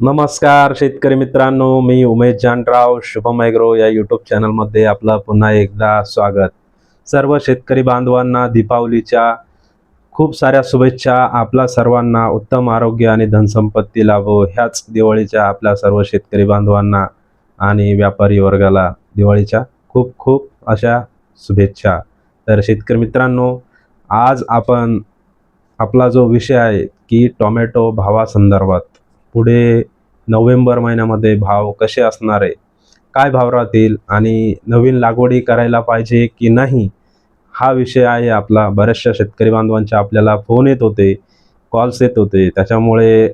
नमस्कार शेतकरी मित्रांनो मी उमेश जानराव शुभम ॲग्रो या यूट्यूब चॅनलमध्ये आपलं पुन्हा एकदा स्वागत. सर्व शेतकरी बांधवांना दीपावलीच्या खूप साऱ्या शुभेच्छा आपल्या सर्वांना उत्तम आरोग्य आणि धनसंपत्ती लाभो. ह्याच दिवाळीच्या आपल्या सर्व शेतकरी बांधवांना आणि व्यापारी वर्गाला दिवाळीच्या खूप खूप अशा शुभेच्छा. तर शेतकरी मित्रांनो आज आपण आपला जो विषय आहे की टोमॅटो भावासंदर्भात पुढे नोव्हेंबर महिन्यामध्ये भाव कसे असणार? आहे काय भाव राहतील? आणि नवीन लागवडी करायला पाहिजे की नाही? हा विषय आहे आपला. बऱ्याचशा शेतकरी बांधवांचे आपल्याला फोन येत होते कॉल्स येत होते. त्याच्यामुळे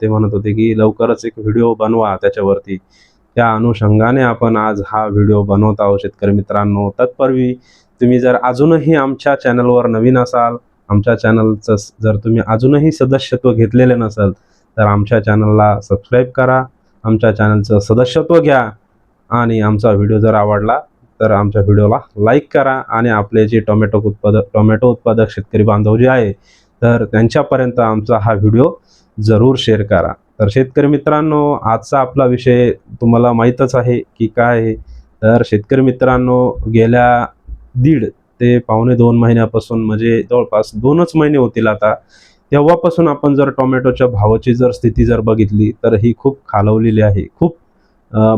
ते म्हणत होते की लवकरच एक व्हिडिओ बनवा त्याच्यावरती. त्या अनुषंगाने आपण आज हा व्हिडिओ बनवत आहोत शेतकरी मित्रांनो. तत्पूर्वी तुम्ही जर अजूनही आमच्या चॅनलवर नवीन असाल आमच्या चॅनलचं जर तुम्ही अजूनही सदस्यत्व घेतलेले नसाल तर आमच्या चॅनलला सबस्क्राईब करा. आमच्या चॅनलचं सदस्यत्व घ्या. आणि आमचा व्हिडिओ जर आवडला तर आमच्या व्हिडिओला लाईक करा. आणि आपले जे टोमॅटो उत्पादक टोमॅटो उत्पादक शेतकरी बांधव जे आहे तर त्यांच्यापर्यंत आमचा हा व्हिडिओ जरूर शेअर करा. तर शेतकरी मित्रांनो आजचा आपला विषय तुम्हाला माहीतच आहे की काय आहे. तर शेतकरी मित्रांनो गेल्या दीड ते पावणे दोन महिन्यापासून म्हणजे जवळपास दोनच महिने होतील आता तेव्हापासून आपण जर टोमॅटोच्या भावाची जर स्थिती जर बघितली तर ही खूप खालवलेली आहे. खूप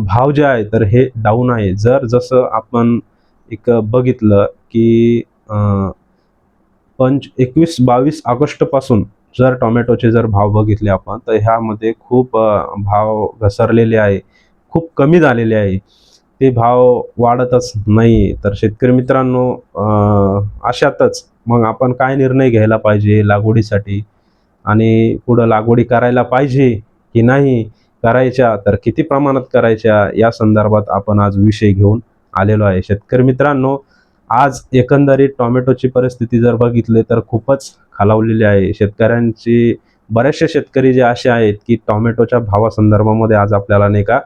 भाव जे आहे तर हे डाऊन आहे. जर जसं आपण एक बघितलं की पंच एकवीस बावीस ऑगस्टपासून जर टोमॅटोचे जर भाव बघितले आपण तर ह्यामध्ये खूप भाव घसरलेले आहे. खूप कमी झालेले आहे. ते भाव वाढतच नाही. तर शेतकरी मित्रांनो अशातच मग आपण काय निर्णय घ्यायला पाहिजे लागवडीसाठी? आणि पुढं लागवडी करायला पाहिजे की नाही करायच्या तर किती प्रमाणात करायच्या या संदर्भात आपण आज विषय घेऊन आलेलो आहे. शेतकरी मित्रांनो आज एकंदरीत टोमॅटोची परिस्थिती जर बघितली तर खूपच खालावलेली आहे. शेतकऱ्यांची बरेचसे शेतकरी जे असे आहेत की टॉमॅटोच्या भावासंदर्भामध्ये आज आपल्याला नाही का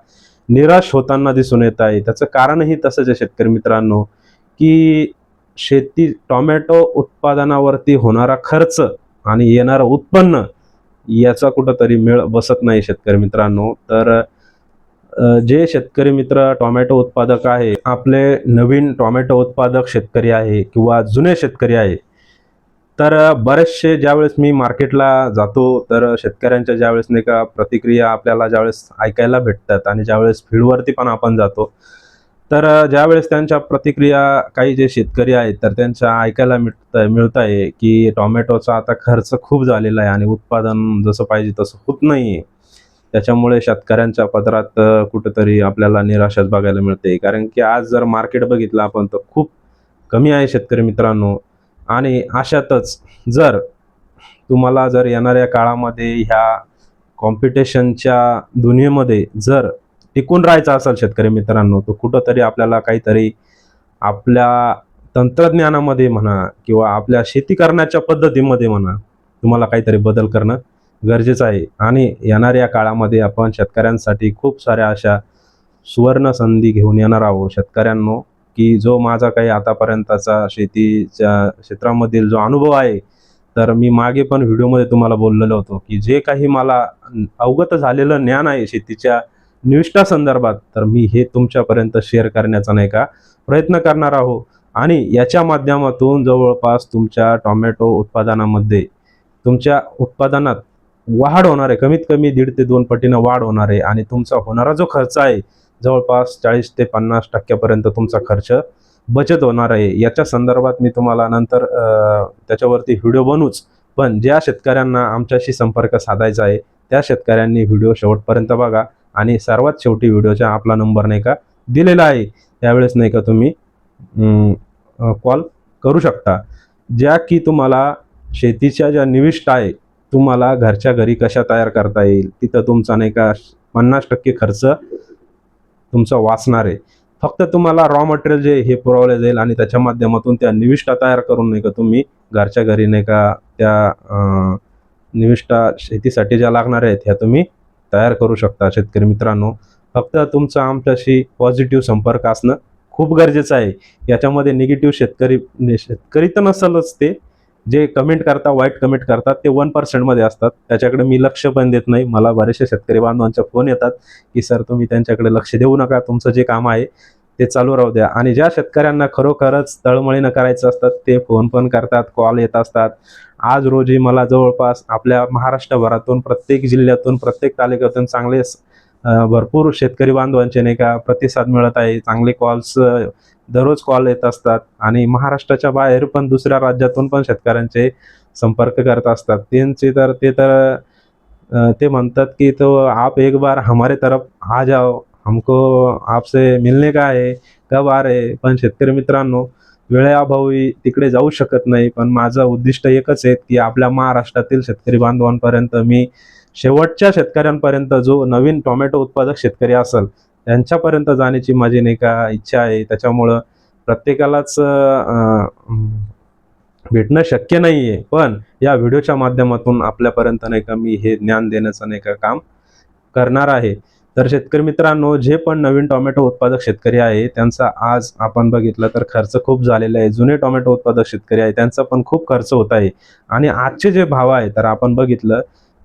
निराश होताना दिसून येत आहे. त्याचं कारणही तसंच आहे शेतकरी मित्रांनो की शेती टोमॅटो उत्पादनावरती होणारा खर्च आणि येणारं उत्पन्न याचा कुठंतरी मेळ बसत नाही शेतकरी मित्रांनो. तर जे शेतकरी मित्र टोमॅटो उत्पादक आहे आपले नवीन टोमॅटो उत्पादक शेतकरी आहे किंवा जुने शेतकरी आहे तर बरेचसे ज्यावेळेस मी मार्केटला जातो तर शेतकऱ्यांच्या ज्यावेळेस नाही का प्रतिक्रिया आपल्याला ज्यावेळेस ऐकायला भेटतात आणि ज्यावेळेस फील्डवरती पण आपण जातो तर ज्यावेळेस त्यांच्या प्रतिक्रिया काही जे शेतकरी आहेत तर त्यांच्या ऐकायला मिळत मिळत आहे की टॉमॅटोचा आता खर्च खूप झालेला आहे आणि उत्पादन जसं पाहिजे तसं होत नाही त्याच्यामुळे शेतकऱ्यांच्या पदरात कुठंतरी आपल्याला निराशाच बघायला मिळते. कारण की आज जर मार्केट बघितलं आपण तर खूप कमी आहे शेतकरी मित्रांनो. आणि अशातच जर तुम्हाला जर येणाऱ्या काळामध्ये ह्या कॉम्पिटिशनच्या दुनियेमध्ये जर टिकून राहायचं असेल शेतकरी मित्रांनो तर कुठंतरी आपल्याला काहीतरी आपल्या तंत्रज्ञानामध्ये म्हणा किंवा आपल्या शेती करण्याच्या पद्धतीमध्ये म्हणा तुम्हाला काहीतरी बदल करणं गरजेचं आहे. आणि येणाऱ्या काळामध्ये आपण शेतकऱ्यांसाठी खूप साऱ्या अशा सुवर्ण संधी घेऊन येणार आहोत. शेतकऱ्यांनो की जो माझा काही आतापर्यंतचा शेतीच्या क्षेत्रामधील जो अनुभव आहे तर मी मागे पण व्हिडिओमध्ये तुम्हाला बोललेलो होतो की जे काही मला अवगत झालेलं ज्ञान आहे शेतीच्या निविष्ठा संदर्भात तर मी हे तुमच्यापर्यंत शेअर करण्याचा नाही का प्रयत्न करणार आहो. आणि याच्या माध्यमातून जवळपास तुमच्या टॉमॅटो उत्पादनामध्ये तुमच्या उत्पादनात वाढ होणार आहे. कमीत कमी दीड ते दोन पटीनं वाढ होणार आहे आणि तुमचा होणारा जो खर्च आहे जवळपास चाळीस ते पन्नास टक्क्यापर्यंत तुमचा खर्च बचत होणार आहे. याच्या संदर्भात मी तुम्हाला नंतर त्याच्यावरती व्हिडिओ बनवूच. पण ज्या शेतकऱ्यांना आमच्याशी संपर्क साधायचा आहे त्या शेतकऱ्यांनी व्हिडिओ शेवटपर्यंत बघा. आणि सर्वात शेवटी व्हिडिओचा आपला नंबर नाही का दिलेला आहे. त्यावेळेस नाही का तुम्ही कॉल करू शकता. ज्या की तुम्हाला शेतीच्या ज्या निविष्ट आहे तुम्हाला घरच्या घरी कशा तयार करता येईल तिथं तुमचा नाही का पन्नास टक्के खर्च तुमचा वाचणार आहे. फक्त तुम्हाला रॉ मटेरियल जे हे पुरवले जाईल आणि त्याच्या माध्यमातून त्या निविष्ठा तयार करून नाही का तुम्ही घरच्या घरी नाही का त्या निविष्टा निविष्ठा शेतीसाठी ज्या लागणार आहेत ह्या तुम्ही तयार करू शकता. शेतकरी मित्रांनो फक्त तुमचा आमच्याशी पॉझिटिव्ह संपर्क असणं खूप गरजेचं आहे. याच्यामध्ये निगेटिव्ह शेतकरी शेतकरी तर नसलच ते. जे कमेंट करता वाईट कमेंट करतात ते वन पर्सेंटमध्ये असतात. त्याच्याकडे मी लक्ष पण देत नाही. मला बरेचसे शेतकरी बांधवांच्या फोन येतात की सर तुम्ही त्यांच्याकडे लक्ष देऊ नका. तुमचं जे काम आहे ते चालू राहू द्या. आणि ज्या शेतकऱ्यांना खरोखरच तळमळीनं करायचं असतात ते फोन पण करतात कॉल येत असतात. आज रोजी मला जवळपास आपल्या महाराष्ट्रभरातून प्रत्येक जिल्ह्यातून प्रत्येक तालुक्यातून चांगले भरपूर शेतकरी बांधवांचे नाही का प्रतिसाद मिळत आहे. चांगले कॉल्स दररोज कॉल येत असतात. आणि महाराष्ट्राच्या बाहेर पण दुसऱ्या राज्यातून पण शेतकऱ्यांचे संपर्क करत असतात. त्यांचे तर ते तर ते म्हणतात की तो आप एक बार हमारे तरफ आ जाओ. हमको आपसे मिलने का है कब आ रहे पण शेतकरी मित्रांनो वेळेअभावी तिकडे जाऊ शकत नाही पण माझं उद्दिष्ट एकच आहे की आपल्या महाराष्ट्रातील शेतकरी बांधवांपर्यंत मी शेवटच्या शेतकऱ्यांपर्यंत जो नवीन टोमॅटो उत्पादक शेतकरी असेल त्यांच्यापर्यंत जाण्याची माझी नाही का इच्छा आहे. त्याच्यामुळं प्रत्येकालाच भेटणं शक्य नाही आहे पण या व्हिडिओच्या माध्यमातून आपल्यापर्यंत नाही का मी हे ज्ञान देण्याचं नाही का काम करणार आहे. तर शेतकरी मित्रांनो जे पण नवीन टोमॅटो उत्पादक शेतकरी आहे त्यांचा आज आपण बघितलं तर खर्च खूप झालेला आहे. जुने टोमॅटो उत्पादक शेतकरी आहे त्यांचा पण खूप खर्च होत आहे. आणि आजचे जे भाव आहे तर आपण बघितलं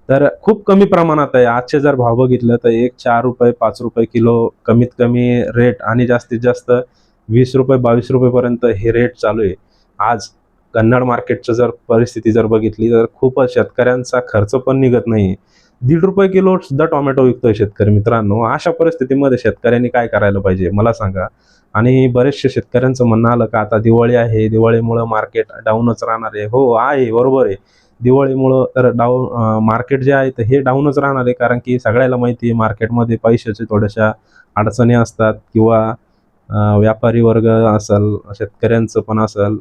तर खूप कमी प्रमाणात आहे. आजचे जर भाव बघितलं तर एक चार रुपये पाच रुपये किलो कमीत कमी रेट आणि जास्तीत जास्त वीस रुपये बावीस रुपयेपर्यंत हे रेट चालू आहे. आज कन्नड मार्केटचं जर परिस्थिती जर बघितली तर खूपच शेतकऱ्यांचा खर्च पण निघत नाही दीड रुपये किलो सुद्धा टोमॅटो विकतोय शेतकरी मित्रांनो. अशा परिस्थितीमध्ये शेतकऱ्यांनी काय करायला पाहिजे मला सांगा. आणि बरेचसे शेतकऱ्यांचं म्हणणं आलं का आता दिवाळी आहे दिवाळीमुळं मार्केट डाऊनच राहणार आहे. हो आहे बरोबर आहे. दिवाळीमुळं तर डाऊन मार्केट जे आहे तर हे डाऊनच राहणार आहे. कारण की सगळ्याला माहिती आहे मार्केटमध्ये पैशाचे थोड्याशा अडचणी असतात किंवा व्यापारी वर्ग असेल शेतकऱ्यांचं पण असेल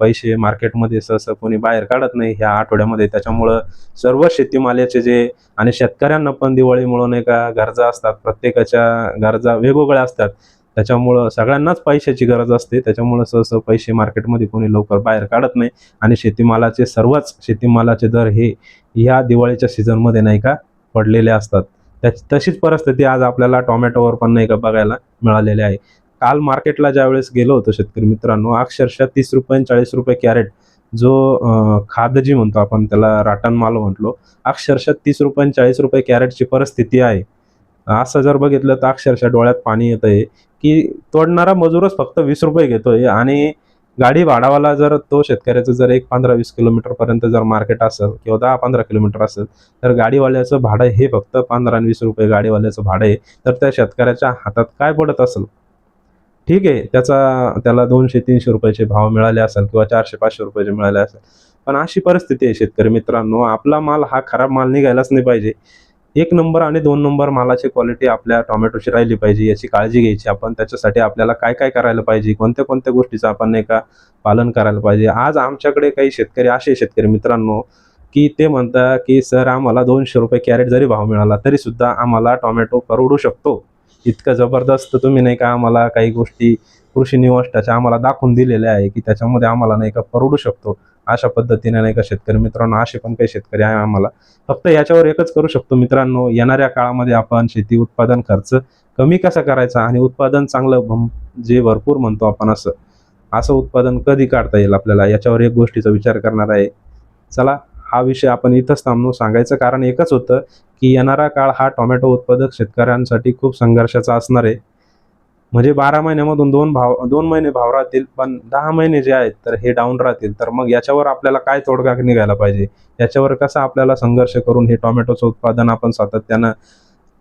पैसे मार्केटमध्ये सहसा कोणी बाहेर काढत नाही ह्या आठवड्यामध्ये. त्याच्यामुळं सर्व शेतीमालाचे जे आणि शेतकऱ्यांना पण दिवाळीमुळं नाही का गरजा असतात. प्रत्येकाच्या गरजा वेगवेगळ्या असतात. त्याच्यामुळं सगळ्यांनाच पैशाची गरज असते. त्याच्यामुळं सहसा पैसे मार्केटमध्ये कोणी लवकर बाहेर काढत नाही. आणि शेतीमालाचे सर्वच शेतीमालाचे दर हे ह्या दिवाळीच्या सीझनमध्ये नाही का पडलेले असतात. त्या तशीच परिस्थिती आज आपल्याला टोमॅटोवर पण नाही का बघायला मिळालेली आहे. काल मार्केटला ज्यावेळेस गेलो होतो शेतकरी मित्रांनो अक्षरशः तीस रुपये चाळीस रुपये कॅरेट जो खाद जी म्हणतो आपण त्याला राटण माल म्हटलो अक्षरशः तीस रुपये चाळीस रुपये कॅरेटची परिस्थिती आहे. असं जर बघितलं तर अक्षरशः डोळ्यात पाणी येत आहे की तोडणारा मजूरच फक्त वीस रुपये घेतोय आणि गाडी भाडावाला जर तो शेतकऱ्याचं जर एक पंधरा वीस किलोमीटरपर्यंत जर मार्केट असेल किंवा दहा पंधरा किलोमीटर असेल तर गाडीवाल्याचं भाडं हे फक्त पंधरा आणि वीस रुपये गाडीवाल्याचं भाडं आहे. तर त्या शेतकऱ्याच्या हातात काय पडत असेल? ठीक आहे त्याचा त्याला दोनशे तीनशे रुपयाचे भाव मिळाले असेल किंवा चारशे पाचशे रुपयाचे मिळाले असेल. पण अशी परिस्थिती आहे शेतकरी मित्रांनो आपला माल हा खराब माल निघायलाच नाही पाहिजे. एक नंबर आणि दोन नंबर मालाची क्वालिटी आपल्या टोमॅटोची राहिली पाहिजे याची काळजी घ्यायची. आपण त्याच्यासाठी आपल्याला काय काय करायला पाहिजे कोणत्या कोणत्या गोष्टीचं आपण नाही का पालन करायला पाहिजे. आज आमच्याकडे काही शेतकरी असे शेतकरी मित्रांनो की ते म्हणतात की सर आम्हाला दोनशे रुपये कॅरेट जरी भाव मिळाला तरी सुद्धा आम्हाला टोमॅटो परवडू शकतो. इतकं जबरदस्त तुम्ही नाही का आम्हाला काही गोष्टी कृषी निवष्टाच्या आम्हाला दाखवून दिलेल्या आहे की त्याच्यामध्ये आम्हाला नाही का परवडू शकतो. अशा पद्धतीने नाही का शेतकरी मित्रांनो असे पण काही शेतकरी आहे आम्हाला. फक्त याच्यावर एकच करू शकतो मित्रांनो येणाऱ्या काळामध्ये आपण शेती उत्पादन खर्च कमी कसा करायचा आणि उत्पादन चांगलं जे भरपूर म्हणतो आपण असं असं उत्पादन कधी काढता येईल आपल्याला? याच्यावर एक गोष्टीचा विचार करणार आहे. चला हा विषय आपण इथंच थांबलो सांगायचं कारण एकच होतं की येणारा काळ हा टोमॅटो उत्पादक शेतकऱ्यांसाठी खूप संघर्षाचा असणार आहे. म्हणजे बारा महिन्यामधून दोन भाव दोन महिने भाव राहतील पण दहा महिने जे आहेत तर हे डाऊन राहतील. तर मग याच्यावर आपल्याला काय तोडगा निघायला पाहिजे? याच्यावर कसा आपल्याला संघर्ष करून हे टोमॅटोचं उत्पादन आपण सातत्यानं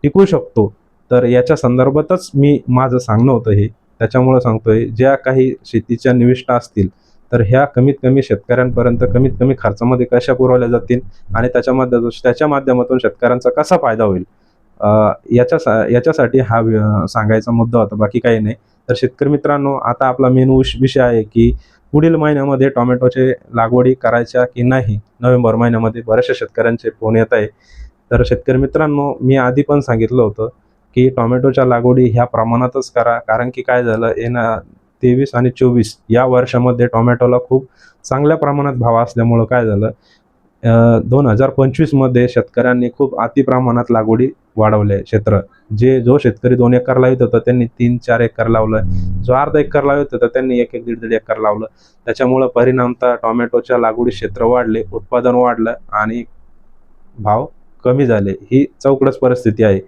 टिकू शकतो? तर याच्या संदर्भातच मी माझं सांगणं होतं हे. त्याच्यामुळं सांगतोय ज्या काही शेतीच्या निविष्ठा असतील तर ह्या कमीत कमी शेतकऱ्यांपर्यंत कमीत कमी खर्चामध्ये कशा पुरवल्या जातील आणि त्याच्यामध्ये त्याच्या माध्यमातून शेतकऱ्यांचा कसा फायदा होईल? याच्या सा- याच्यासाठी हा सांगायचा मुद्दा होता बाकी काही नाही. तर शेतकरी मित्रांनो आता आपला मेन विषय आहे की पुढील महिन्यामध्ये टोमॅटोचे लागवडी करायच्या की नाही? नोव्हेंबर महिन्यामध्ये बऱ्याचशा शेतकऱ्यांचे फोन येत आहे तर शेतकरी मित्रांनो मी आधी पण सांगितलं होतं की टोमॅटोच्या लागवडी ह्या प्रमाणातच करा. कारण की काय झालं येणं तेवीस आणि चोवीस या वर्षामध्ये टोमॅटोला खूप चांगल्या प्रमाणात भाव असल्यामुळं काय झालं? दोन हजार पंचवीसमध्ये शेतकऱ्यांनी खूप अति प्रमाणात लागवडी वाढवले क्षेत्र. जे जो शेतकरी दोन एकर लावत होता त्यांनी तीन चार एकर लावलं. जो अर्धा एकर लावत होता त्यांनी एक एक दीड दीड एकर लावलं. त्याच्यामुळं परिणामतः टोमॅटोच्या लागवडी क्षेत्र वाढले उत्पादन वाढलं आणि भाव कमी झाले. ही चौकडच परिस्थिती आहे.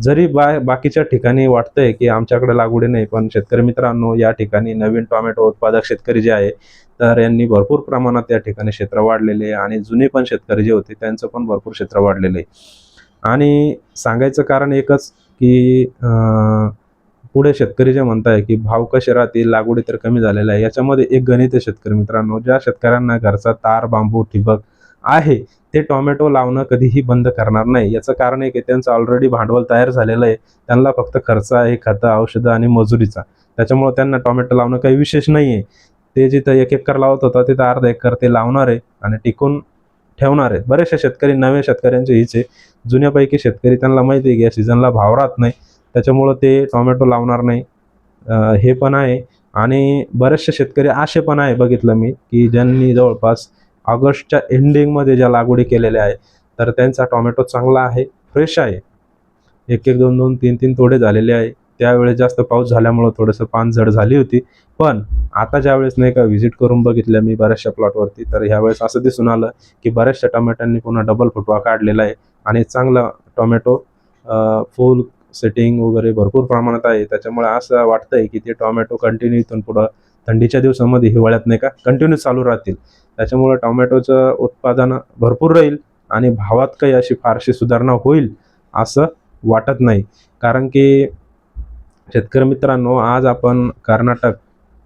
जरी बा बाकीच्या ठिकाणी वाटतंय की आमच्याकडे लागवडी नाही पण शेतकरी मित्रांनो या ठिकाणी नवीन टोमॅटो उत्पादक शेतकरी जे आहे तर यांनी भरपूर प्रमाणात त्या ठिकाणी क्षेत्र वाढलेले आहे आणि जुने पण शेतकरी जे होते त्यांचं पण भरपूर क्षेत्र वाढलेलं आहे. आणि सांगायचं कारण एकच की पुढे शेतकरी जे म्हणताय की भाव कसे राहतील लागवडी तर कमी झालेला आहे याच्यामध्ये एक गणित आहे शेतकरी मित्रांनो ज्या शेतकऱ्यांना घरचा तार बांबू ठिबक आहे ते टोमॅटो लावणं कधीही बंद करणार नाही. याचं कारण आहे की त्यांचं ऑलरेडी भांडवल तयार झालेलं आहे. त्यांना फक्त खर्च आहे खतं औषधं आणि मजुरीचा. त्याच्यामुळे त्यांना टोमॅटो लावणं काही विशेष नाही आहे ते जिथं एक एकर लावत होता तिथं अर्धा एकर ते लावणार आहे आणि टिकून ठेवणार आहे. बरेचसे शेतकरी नव्या शेतकऱ्यांचे हीच आहे. जुन्यापैकी शेतकरी त्यांना माहिती आहे की या सीझनला भाव राहत नाही. त्याच्यामुळं ते टोमॅटो लावणार नाही. हे पण आहे. आणि बरेचसे शेतकरी असे पण आहे बघितलं मी की ज्यांनी जवळपास ऑगस्टच्या एंडिंगमध्ये ज्या लागवडी केलेल्या आहे तर त्यांचा टोमॅटो चांगला आहे फ्रेश आहे. एक एक दोन दोन तीन तीन तोडे झालेले आहे. त्यावेळेस जास्त पाऊस झाल्यामुळं थोडंसं पान झड झाली होती. पण आता ज्यावेळेस नाही का व्हिजिट करून बघितलं मी बऱ्याचशा प्लॉटवरती तर ह्यावेळेस असं दिसून आलं की बऱ्याचशा टोमॅटोंनी पुन्हा डबल फुटवा काढलेला आहे. आणि चांगला टोमॅटो फुल सेटिंग वगैरे भरपूर प्रमाणात आहे. त्याच्यामुळे असं वाटतंय की ते टोमॅटो कंटिन्यू इथून पुढं थंडीच्या दिवसामध्ये हिवाळ्यात नाही का? कंटिन्यू चालू राहतील. त्याच्यामुळे टोमॅटोचं उत्पादन भरपूर राहील आणि भावात काही अशी फारशी सुधारणा होईल असं वाटत नाही. कारण की शेतकरी मित्रांनो आज आपण कर्नाटक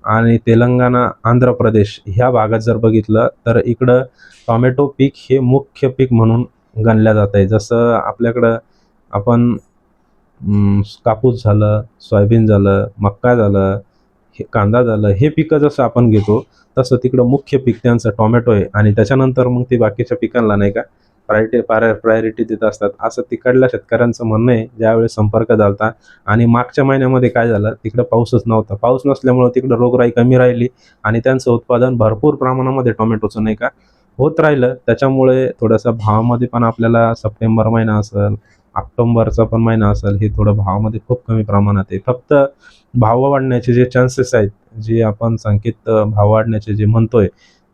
आणि तेलंगणा आंध्र प्रदेश ह्या भागात जर बघितलं तर इकडं टोमॅटो पीक हे मुख्य पीक म्हणून गणल्या जात आहे. जसं आपल्याकडं आपण कापूस झालं सोयाबीन झालं मक्का झालं हे कांदा झालं हे पिकं जसं आपण घेतो तसं तिकडं मुख्य पीक त्यांचं टोमॅटो आहे. आणि त्याच्यानंतर मग ते बाकीच्या पिकांना नाही का प्रायोरिटी प्रायोरिटी देत असतात. असं तिकडल्या शेतकऱ्यांचं म्हणणं आहे ज्यावेळेस संपर्क झाला आणि मागच्या महिन्यामध्ये काय झालं तिकडं पाऊसच नव्हता. पाऊस नसल्यामुळं तिकडं रोगराई कमी राहिली. आणि त्यांचं उत्पादन भरपूर प्रमाणामध्ये टोमॅटोचं नाही का होत राहिलं. त्याच्यामुळे थोडंसं भावामध्ये पण आपल्याला सप्टेंबर महिना असेल ऑक्टोंबरचा पण महिना असेल हे थोडं भावामध्ये खूप कमी प्रमाणात आहे. फक्त भाव वाढण्याचे जे चान्सेस आहेत जे आपण संकेत भाव वाढण्याचे जे म्हणतोय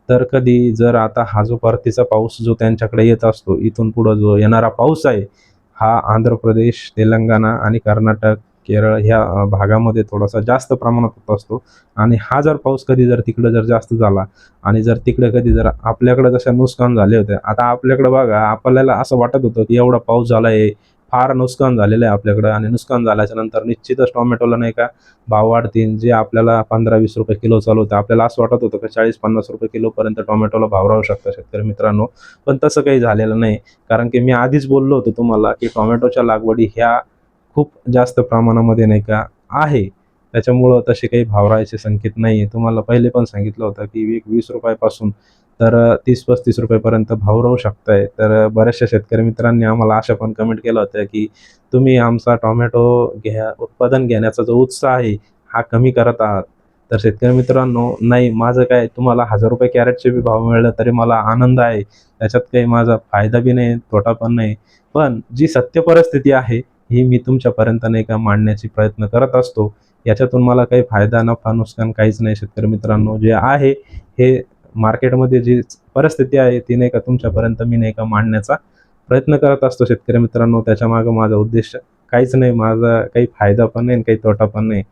तर कधी जर आता हा जो परतीचा पाऊस जो त्यांच्याकडे येत असतो इथून पुढं जो येणारा पाऊस आहे हा आंध्र प्रदेश तेलंगणा आणि कर्नाटक केरळ ह्या भागामध्ये थोडासा जास्त प्रमाणात होत असतो. आणि हा जर पाऊस कधी जर तिकडं जर जास्त झाला आणि जर तिकडे कधी जर आपल्याकडे जशा नुकसान झाले होते आता आपल्याकडे बघा आपल्याला असं वाटत होतं की एवढा पाऊस झाला आहे फार नुकसान झालेलं आहे आपल्याकडं आणि नुकसान झाल्याच्यानंतर निश्चितच टोमॅटोला नाही का भाव वाढतील. जे आपल्याला पंधरा वीस रुपये किलो चालू होतं आपल्याला असं वाटत होतं की चाळीस पन्नास रुपये किलोपर्यंत टोमॅटोला भाव राहू शकतं शेतकरी मित्रांनो. पण तसं काही झालेलं नाही. कारण की मी आधीच बोललो होतो तुम्हाला की टोमॅटोच्या लागवडी ह्या खूप जास्त प्रमाणामध्ये नाही का आहे. त्याच्यामुळं तसे काही भाव राहायचे संकेत नाही आहे तुम्हाला पहिले पण सांगितलं होतं की एक वीस रुपयापासून तर तीस पस्तीस रुपयेपर्यंत भाव राहू शकताय. तर बऱ्याचशा शेतकरी मित्रांनी आम्हाला अशा पण कमेंट केलं होतं की तुम्ही आमचा टोमॅटो घ्या उत्पादन घेण्याचा जो उत्साह आहे हा कमी करत आहात. तर शेतकरी मित्रांनो नाही माझं काय तुम्हाला हजार रुपये कॅरेटचे बी भाव मिळलं तरी मला आनंद आहे. त्याच्यात काही माझा फायदा बी नाही तोटा पण नाही. पण जी सत्य परिस्थिती आहे ही मी तुमच्यापर्यंत नाही का मांडण्याची प्रयत्न करत असतो. याच्यातून मला काही फायदा नफा नुकसान काहीच नाही शेतकरी मित्रांनो. जे आहे हे मार्केटमध्ये जी परिस्थिती आहे ती नाही का तुमच्यापर्यंत मी नाही का मांडण्याचा प्रयत्न करत असतो शेतकरी मित्रांनो. त्याच्यामागं माझा उद्देश काहीच नाही. माझा काही फायदा पण नाही आणि काही तोटा पण नाही.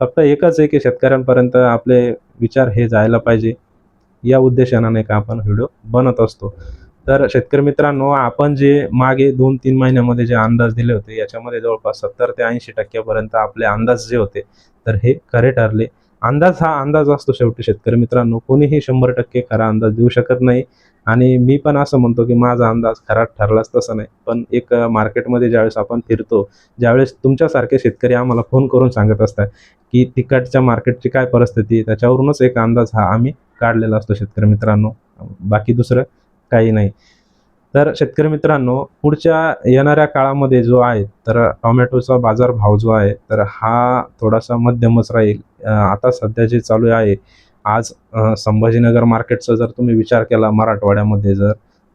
फक्त एकच आहे की शेतकऱ्यांपर्यंत आपले विचार हे जायला पाहिजे. या उद्देशानं नाही का आपण व्हिडिओ बनत असतो. तर शेतकरी मित्रांनो आपण जे मागे दोन तीन महिन्यामध्ये जे अंदाज दिले होते याच्यामध्ये जवळपास सत्तर ते ऐंशी टक्क्यापर्यंत आपले अंदाज जे होते तर हे खरे ठरले. अंदाज हा अंदाज असतो शेवटी शेतकरी मित्रांनो. कोणीही शंभर टक्के खरा अंदाज देऊ शकत नाही. आणि मी पण असं म्हणतो की माझा अंदाज खरा ठरलाच तसं नाही. पण एक मार्केटमध्ये ज्यावेळेस आपण फिरतो ज्यावेळेस तुमच्यासारखे शेतकरी आम्हाला फोन करून सांगत असतात की तिकडच्या मार्केटची काय परिस्थिती त्याच्यावरूनच एक अंदाज हा आम्ही काढलेला असतो शेतकरी मित्रांनो. बाकी दुसरं काही नाही. तर शेतकरी मित्रांनो पुढच्या येणाऱ्या काळामध्ये जो आहे तर टोमॅटोचा बाजार भाव जो आहे तर हा थोडासा मध्यमच राहील. आता सध्या जे चालू आहे आज संभाजीनगर मार्केटचा जर तुम्ही विचार केला मराठवाड्यामध्ये जर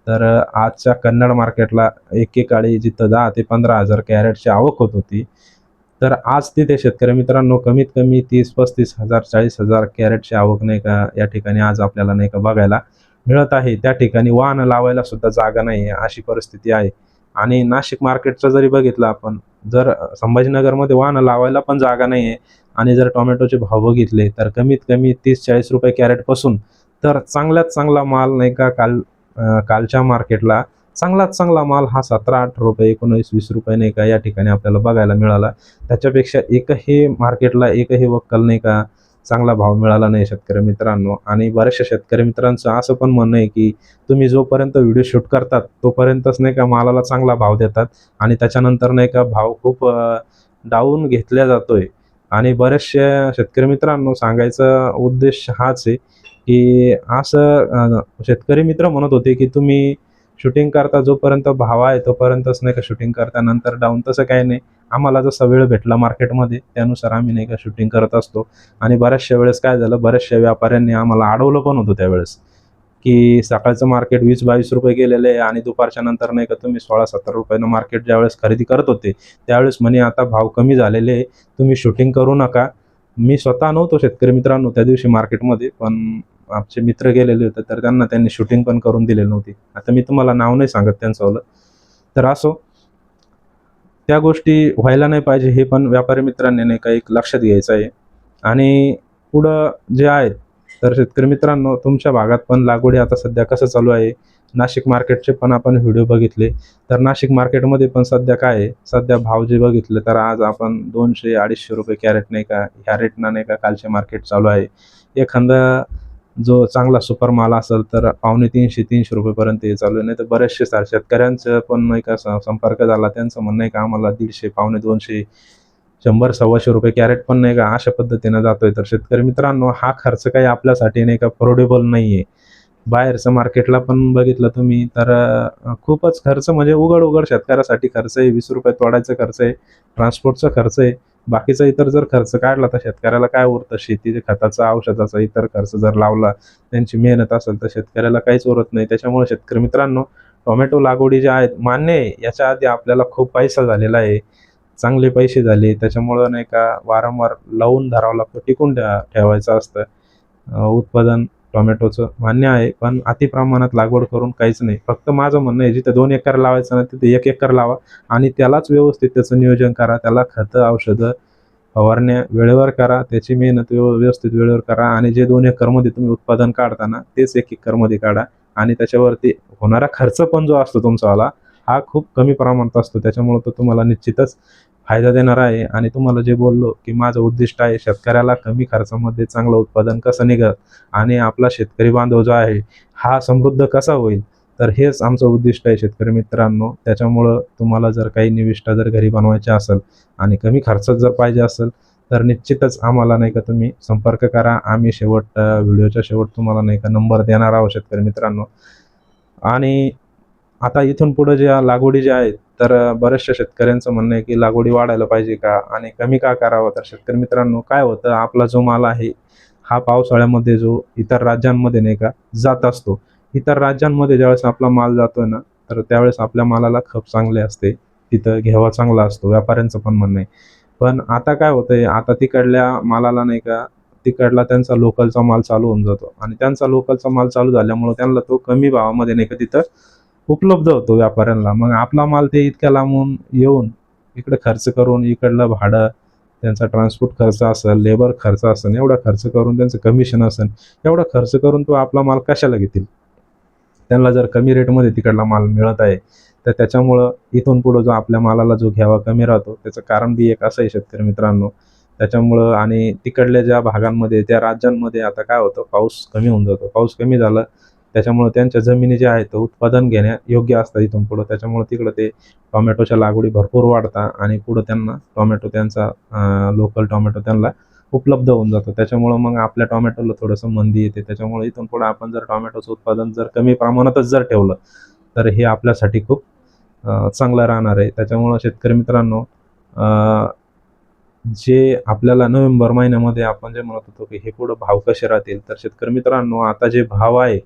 तर आजच्या कन्नड मार्केटला एकेकाळी जिथं दहा ते पंधरा हजार कॅरेटची आवक होत होती तर आज तिथे शेतकरी मित्रांनो कमीत कमी तीस पस्तीस हजार चाळीस हजार कॅरेटची आवक नाही का या ठिकाणी आज आपल्याला नाही का बघायला मिळत आहे. त्या ठिकाणी वाहन लावायला सुद्धा जागा नाही आहे अशी परिस्थिती आहे. आणि नाशिक मार्केटचं जरी बघितलं आपण जर संभाजीनगरमध्ये वाहनं लावायला पण जागा नाही आहे आणि जर टोमॅटोचे भाव बघितले तर कमीत कमी तीस चाळीस रुपये कॅरेटपासून तर चांगल्यात चांगला माल नाही का काल कालच्या मार्केटला चांगलाच चांगला माल हा सतरा अठरा रुपये एकोणवीस वीस रुपये नाही का या ठिकाणी आपल्याला बघायला मिळाला. त्याच्यापेक्षा एकही मार्केटला एकही वक्कल नाही का चांगला भाव मिळाला नाही शेतकरी मित्रांनो. आणि बऱ्याचशा शेतकरी मित्रांचं असं पण म्हणणं आहे की तुम्ही जोपर्यंत व्हिडिओ शूट करतात तोपर्यंतच नाही का मालाला चांगला भाव देतात. आणि त्याच्यानंतर नाही का भाव खूप डाऊन घेतला जातोय. आणि बऱ्याचशा शेतकरी मित्रांनो सांगायचा उद्देश हाच आहे की असं शेतकरी मित्र म्हणत होते की तुम्ही शूटिंग करता जोपर्यंत भाव आहे तोपर्यंतच नाही का शूटिंग करता. नंतर डाऊन तसं काही नाही. आम्हाला जसा वेळ भेटला मार्केटमध्ये त्यानुसार आम्ही नाही का शूटिंग करत असतो. आणि बऱ्याचशा वेळेस काय झालं बऱ्याचशा व्यापाऱ्यांनी आम्हाला अडवलं पण होतं त्यावेळेस. की सकाळचं मार्केट वीस बावीस रुपये गेलेलं आहे आणि दुपारच्या नंतर नाही का तुम्ही सोळा सतरा रुपयानं मार्केट ज्यावेळेस खरेदी करत होते त्यावेळेस म्हणे आता भाव कमी झालेले आहे. तुम्ही शूटिंग करू नका. मी स्वतः नव्हतो शेतकरी मित्रांनो त्या दिवशी मार्केटमध्ये पण आमचे मित्र गेलेले होते तर त्यांना त्यांनी शूटिंग पण करून दिलेली नव्हती. आता मी तुम्हाला नाव नाही सांगत त्यांचं तर असो त्या गोष्टी व्हायला नाही पाहिजे हे पण व्यापारी मित्रांनी नाही का एक लक्षात घ्यायचं आहे. आणि पुढं जे आहेत तर शेतकरी मित्रांनो तुमच्या भागात पण लागवडी आता सध्या कसं चालू आहे? नाशिक मार्केटचे पण आपण व्हिडिओ बघितले. तर नाशिक मार्केटमध्ये पण सध्या काय आहे? सध्या भाव जे बघितले तर आज आपण दोनशे अडीचशे रुपये कॅरेट नाही का ह्या रेटनं नाही का कालचे मार्केट चालू आहे. एखादा जो चांगला सुपर माल असेल तर पावणे तीनशे तीनशे रुपयेपर्यंत हे चालू आहे. नाही तर बरेचसे सार शेतकऱ्यांचं पण नाही का स- संपर्क झाला. त्यांचं म्हणणं आहे का आम्हाला दीडशे पावणे दोनशे शंभर सव्वाशे रुपये कॅरेट पण नाही का अशा पद्धतीनं जातोय. तर शेतकरी मित्रांनो हा खर्च काही आपल्यासाठी नाही का अफोर्डेबल नाही आहे बाहेरचं मार्केटला पण बघितलं तुम्ही तर खूपच खर्च म्हणजे उघड उघड शेतकऱ्यासाठी खर्च आहे. वीस रुपये तोडायचा खर्च आहे. ट्रान्सपोर्टचा खर्च आहे. बाकीचा इतर जर खर्च काढला तर शेतकऱ्याला काय उरतं? शेतीचे खताचा औषधाचा इतर खर्च जर लावला त्यांची मेहनत असेल तर शेतकऱ्याला काहीच उरत नाही. त्याच्यामुळे शेतकरी मित्रांनो टोमॅटो लागवडी ज्या आहेत मान्य आहे याच्या आधी आपल्याला खूप पैसा झालेला आहे. चांगले पैसे झाले. त्याच्यामुळं नाही का वारंवार लावून धरावं लागतं टिकून ठेवा ठेवायचं असतं. उत्पादन टोमॅटोचं मान्य आहे पण अति प्रमाणात लागवड करून काहीच नाही. फक्त माझं म्हणणं आहे जिथे दोन एकर लावायचं ना तिथे एक एकर लावा आणि त्यालाच व्यवस्थित त्याचं नियोजन करा त्याला खतं औषधं फवारण्या वेळेवर करा त्याची मेहनत व्यव व्यवस्थित वेळेवर करा आणि जे दोन एकरमध्ये तुम्ही उत्पादन काढताना तेच एक एकरमध्ये काढा आणि त्याच्यावरती होणारा खर्च पण जो असतो तुमचावाला हा खूप कमी प्रमाणात असतो. त्याच्यामुळं तो तुम्हाला निश्चितच फायदा देणार आहे. आणि तुम्हाला जे बोललो की माझं उद्दिष्ट आहे शेतकऱ्याला कमी खर्चामध्ये चांगलं उत्पादन कसं निघत आणि आपला शेतकरी बांधव जो आहे हा समृद्ध कसा होईल? तर हेच आमचं उद्दिष्ट आहे शेतकरी मित्रांनो. त्याच्यामुळं तुम्हाला जर काही निविष्ठा जर घरी बनवायची असेल आणि कमी खर्चात जर पाहिजे असेल तर निश्चितच आम्हाला नाही का तुम्ही संपर्क करा. आम्ही शेवट व्हिडिओच्या शेवट तुम्हाला नाही का नंबर देणार आहोत शेतकरी मित्रांनो. आणि आता इथून पुढे ज्या लागवडी ज्या आहेत तर बऱ्याचशा शेतकऱ्यांचं म्हणणं आहे की लागवडी वाढायला पाहिजे का आणि कमी का करावं? तर शेतकरी मित्रांनो काय होतं? आपला जो माल आहे हा पावसाळ्यामध्ये जो इतर राज्यांमध्ये नाही का जात असतो. इतर राज्यांमध्ये ज्यावेळेस आपला माल जातोय ना तर त्यावेळेस आपल्या मालाला खप चांगले असते. तिथं घेवा चांगला असतो. व्यापाऱ्यांचं पण म्हणणं आहे. पण आता काय होतंय? आता तिकडल्या मालाला नाही का तिकडला त्यांचा लोकलचा माल चालू होऊन जातो. आणि त्यांचा लोकलचा माल चालू झाल्यामुळे त्यांना तो कमी भावामध्ये नाही का तिथं उपलब्ध होतो व्यापाऱ्यांना. मग आपला माल ते इतक्या लांबून येऊन इकडे खर्च करून इकडलं भाडं त्यांचा ट्रान्सपोर्ट खर्च असेल लेबर खर्च असेल एवढा खर्च करून त्यांचं कमिशन असेल एवढा खर्च करून तो आपला माल कशाला घेतील? त्यांना जर कमी रेटमध्ये तिकडला माल मिळत आहे तर त्याच्यामुळं इथून पुढं जो आपल्या मालाला जो घ्यावा कमी राहतो. त्याचं कारण बी एक असं आहे शेतकरी मित्रांनो. त्याच्यामुळं आणि तिकडल्या ज्या भागांमध्ये त्या राज्यांमध्ये आता काय होतं? पाऊस कमी होऊन जातो. पाऊस कमी झाला त्याच्यामुळं त्यांच्या जमिनी ज्या आहेत उत्पादन घेण्या योग्य असतात इथून पुढं. त्याच्यामुळं तिकडं ते टोमॅटोच्या लागवडी भरपूर वाढतात आणि पुढं त्यांना टोमॅटो त्यांचा लोकल टोमॅटो त्यांना उपलब्ध होऊन जातो. त्याच्यामुळं मग आपल्या टोमॅटोला थोडंसं मंदी येते. त्याच्यामुळे इथून पुढं आपण जर टोमॅटोचं उत्पादन जर कमी प्रमाणातच जर ठेवलं तर हे आपल्यासाठी खूप चांगलं राहणार आहे. त्याच्यामुळं शेतकरी मित्रांनो जे आपल्याला नोव्हेंबर महिन्यामध्ये आपण जे म्हणत होतो की हे पुढं भाव कसे राहतील तर शेतकरी मित्रांनो आता जे भाव आहे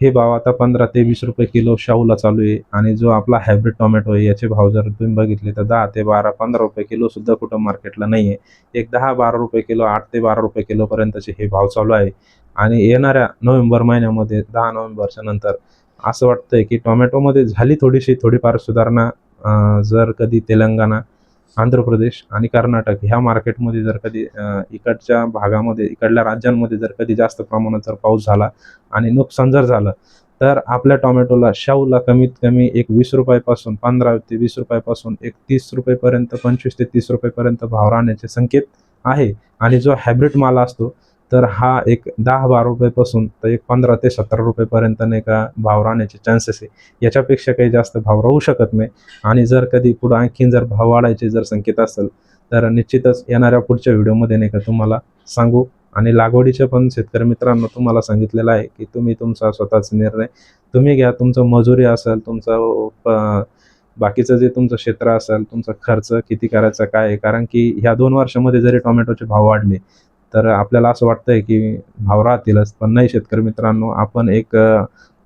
हे भाव आता पंधरा ते वीस रुपये किलो शाहूला चालू आहे. आणि जो आपला हायब्रिड टोमॅटो आहे याचे भाव जर तुम्ही बघितले तर दहा ते बारा पंधरा रुपये किलो सुद्धा कुठं मार्केटला नाही आहे एक दहा बारा रुपये किलो आठ ते बारा रुपये किलोपर्यंतचे हे भाव चालू आहे. आणि येणाऱ्या नोव्हेंबर महिन्यामध्ये दहा नोव्हेंबरच्या नंतर असं वाटतंय की टोमॅटोमध्ये झाली थोडीशी थोडीफार सुधारणा. जर कधी तेलंगणा आंध्र प्रदेश आणि कर्नाटक ह्या मार्केटमध्ये जर कधी इकडच्या भागामध्ये इकडल्या राज्यांमध्ये जर कधी जास्त प्रमाणात जर पाऊस झाला आणि नुकसान जर झालं तर आपल्या टोमॅटोला शाहूला कमीत कमी एक वीस रुपयापासून पंधरा ते वीस रुपयापासून एक तीस रुपयेपर्यंत पंचवीस ते तीस रुपयेपर्यंत भाव राहण्याचे संकेत आहे. आणि जो हायब्रिड माल असतो तर हा एक दहा बारा रुपयापासून तर एक पंधरा ते सतरा रुपयेपर्यंत नाही का भाव राहण्याचे चान्सेस आहे. याच्यापेक्षा काही जास्त भाव राहू शकत नाही. आणि जर कधी पुढं आणखीन जर भाव वाढायचे जर संकेत असेल तर निश्चितच येणाऱ्या पुढच्या व्हिडिओमध्ये नाही का तुम्हाला सांगू. आणि लागवडीचे पण शेतकरी मित्रांनो तुम्हाला सांगितलेलं आहे की तुम्ही तुमचा स्वतःचा निर्णय तुम्ही घ्या. तुमचं मजुरी असेल तुमचं प- बाकीचं जे तुमचं क्षेत्र असेल तुमचा खर्च किती करायचा काय आहे? कारण की ह्या दोन वर्षामध्ये जरी टोमॅटोचे भाव वाढले तर आपल्याला असं वाटतंय की भाव राहतीलच. पण नाही शेतकरी मित्रांनो आपण एक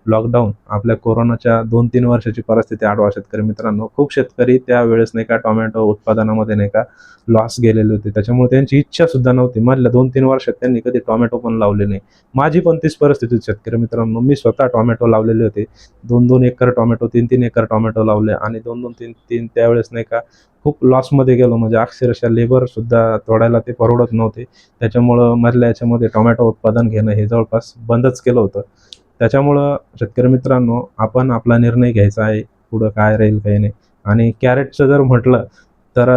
लॉकडाऊन आपल्या कोरोनाच्या दोन तीन वर्षाची परिस्थिती आठवा शेतकरी मित्रांनो. खूप शेतकरी त्यावेळेस नाही का टोमॅटो उत्पादनामध्ये नाही का लॉस गेलेले होते. त्याच्यामुळे त्यांची इच्छा सुद्धा नव्हती. मधल्या दोन तीन वर्षात त्यांनी कधी टोमॅटो पण लावले नाही. माझी पण तीच परिस्थिती शेतकरी मित्रांनो. मी स्वतः टोमॅटो लावलेले होते. दोन दोन एकर टोमॅटो तीन तीन एकर टोमॅटो लावले आणि दोन दोन तीन तीन त्यावेळेस नाही का खूप लॉसमध्ये गेलो. म्हणजे अक्षरशः लेबर सुद्धा तोडायला ते परवडत नव्हते. त्याच्यामुळं मधल्या याच्यामध्ये टोमॅटो उत्पादन घेणं हे जवळपास बंदच केलं होतं. त्याच्यामुळं शेतकरी मित्रांनो आपण आपला निर्णय घ्यायचा आहे. पुढं काय राहील काही नाही. आणि कॅरेटचं जर म्हटलं तर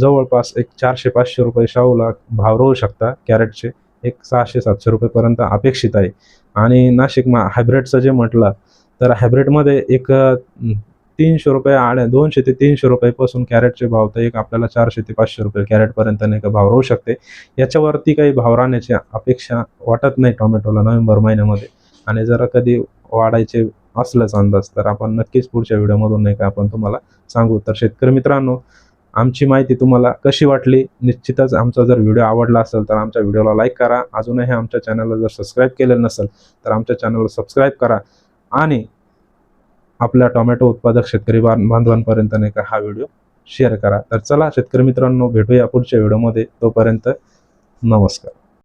जवळपास एक चारशे पाचशे रुपये शाहूला भाव राहू शकता कॅरेटचे एक सहाशे सातशे रुपयेपर्यंत अपेक्षित आहे. आणि नाशिक मा हायब्रिडचं जे म्हटलं तर हायब्रिडमध्ये एक तीनशे रुपये आड दोनशे ते तीनशे रुपयेपासून कॅरेटचे भाव तर एक आपल्याला चारशे ते पाचशे रुपये कॅरेटपर्यंत नाही का भाव राहू शकते. याच्यावरती काही भाव राहण्याची अपेक्षा वाटत नाही टोमॅटोला नोव्हेंबर महिन्यामध्ये. आणि जर कधी वाढायचे असलंच अंदाज तर आपण नक्कीच पुढच्या व्हिडिओमधून नाही का आपण तुम्हाला सांगू. तर शेतकरी मित्रांनो आमची माहिती तुम्हाला कशी वाटली? निश्चितच आमचा जर व्हिडिओ आवडला असेल तर आमच्या व्हिडिओला लाईक करा. अजूनही आमच्या चॅनलला जर सबस्क्राईब केलेलं नसेल तर आमच्या चॅनलला सबस्क्राईब करा. आणि आपल्या टोमॅटो उत्पादक शेतकरी बांधवांपर्यंत नाही का हा व्हिडिओ शेअर करा. तर चला शेतकरी मित्रांनो भेटूया पुढच्या व्हिडिओमध्ये. तोपर्यंत नमस्कार.